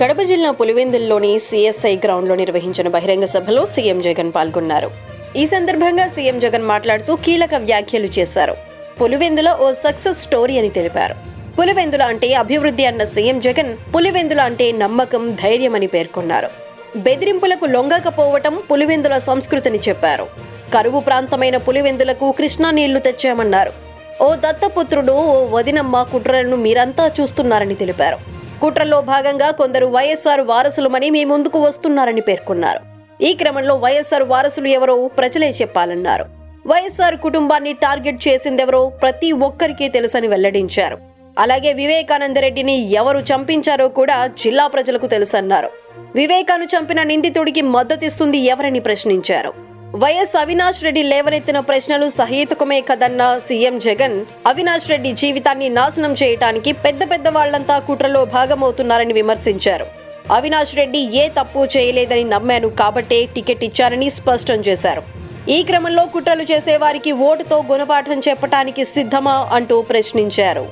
కడప జిల్లా పులివెందుల్లోని సిఎస్ఐ గ్రౌండ్లో నిర్వహించిన బహిరంగ సభలో సీఎం జగన్ పాల్గొన్నారు. ఈ సందర్భంగా సీఎం జగన్ మాట్లాడుతూ కీలక వ్యాఖ్యలు చేశారు. పులివెందుల ఓ సక్సెస్ స్టోరీ అని తెలిపారు. పులివెందుల అంటే అభివృద్ధి అన్న సీఎం జగన్ పులివెందుల అంటే నమ్మకం ధైర్యం అని పేర్కొన్నారు. బెదిరింపులకు లొంగకపోవటం పులివెందుల సంస్కృతిని చెప్పారు. కరువు ప్రాంతమైన పులివెందులకు కృష్ణా నీళ్ళు తెచ్చామన్నారు. ఓ దత్తపుత్రుడు ఓ వదినమ్మ కుట్రలను మీరంతా చూస్తున్నారని తెలిపారు. కుట్రలో భాగంగా కొందరు వైఎస్ఆర్ వారసులమని మీ ముందుకు వస్తున్నారని పేర్కొన్నారు. ఈ క్రమంలో వైఎస్ఆర్ వారసులు ఎవరో ప్రజలే చెప్పాలన్నారు. వైఎస్ఆర్ కుటుంబాన్ని టార్గెట్ చేసిందెవరో ప్రతి ఒక్కరికి తెలుసని వెల్లడించారు. అలాగే వివేకానంద రెడ్డిని ఎవరు చంపించారో కూడా జిల్లా ప్రజలకు తెలుసన్నారు. వివేకాను చంపిన నిందితుడికి మద్దతిస్తుంది ఎవరని ప్రశ్నించారు. వైఎస్ అవినాష్ రెడ్డి లేవనెత్తిన ప్రశ్నలు సహేతుకమే కదన్న సీఎం జగన్ అవినాష్ రెడ్డి జీవితాన్ని నాశనం చేయటానికి పెద్ద పెద్ద వాళ్ళంతా కుట్రలో భాగమవుతున్నారని విమర్శించారు. అవినాష్ రెడ్డి ఏ తప్పు చేయలేదని నమ్మాను కాబట్టే టికెట్ ఇచ్చారని స్పష్టం చేశారు. ఈ క్రమంలో కుట్రలు చేసే వారికి ఓటుతో గుణపాఠం చెప్పటానికి సిద్ధమా అంటూ ప్రశ్నించారు.